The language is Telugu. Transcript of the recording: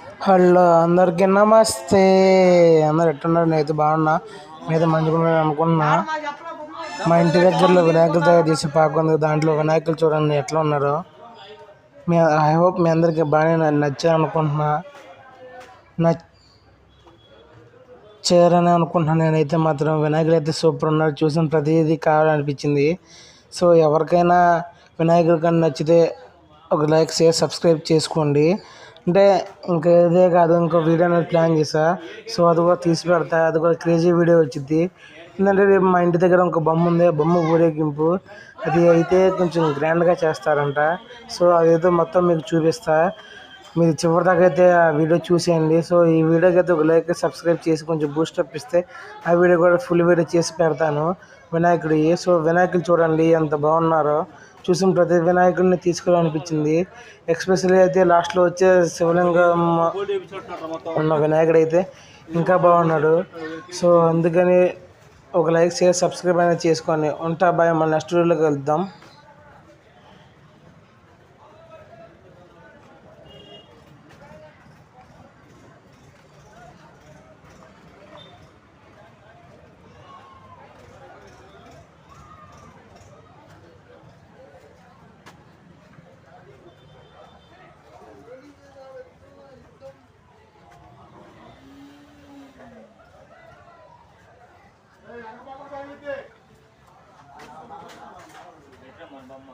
హలో అందరికీ నమస్తే. అందరు ఎట్టున్నారు? నేనైతే బాగున్నా. మీతో మంచిగా అనుకున్నా మా ఇంటి దగ్గరలో వినాయకులు తయారు చేసే పాక ఉంది. దాంట్లో వినాయకులు చూడండి ఎట్లా ఉన్నారో. మీ ఐ హోప్ మీ అందరికీ బాగానే నచ్చా అనుకుంటున్నా. నచ్చారని అనుకుంటున్నాను నేనైతే మాత్రం వినాయకుడు అయితే సూపర్ ఉన్నారు. చూసిన ప్రతిదీ కావాలనిపించింది. సో ఎవరికైనా వినాయకుడి కానీ నచ్చితే ఒక లైక్ షేర్ సబ్స్క్రైబ్ చేసుకోండి. అంటే ఇంకా ఇదే కాదు ఇంకో వీడియో అనేది ప్లాన్ చేసా సో అది కూడా తీసి పెడతా అది కూడా క్రేజీ వీడియో వచ్చింది ఎందుకంటే రేపు మా ఇంటి దగ్గర ఇంకో బొమ్మ ఉంది ఆ బొమ్మ ఊరేగింపు. అది అయితే కొంచెం గ్రాండ్గా చేస్తారంట. సో అదేదో మొత్తం మీకు చూపిస్తా. మీరు చివరిదాకా అయితే ఆ వీడియో చూసేయండి. సో ఈ వీడియోకి అయితే ఒక లైక్ సబ్స్క్రైబ్ చేసి కొంచెం బూస్టప్ ఇస్తే ఆ వీడియో కూడా ఫుల్ వీడియో చేసి పెడతాను. వినాయకుడి సో వినాయకులు చూడండి ఎంత బాగున్నారో. చూసిన ప్రతి వినాయకుడిని తీసుకోవాలనిపించింది. ఎక్స్పెషల్లీ అయితే లాస్ట్లో వచ్చే శివలింగం ఉన్న వినాయకుడు అయితే ఇంకా బాగున్నాడు. సో అందుకని ఒక లైక్ షేర్ సబ్స్క్రైబ్ అయినా చేసుకొని ఉంటా. బాయ్ మన నెక్స్ట్ వీడియోలోకి వెళ్దాం. మన బొమ్మ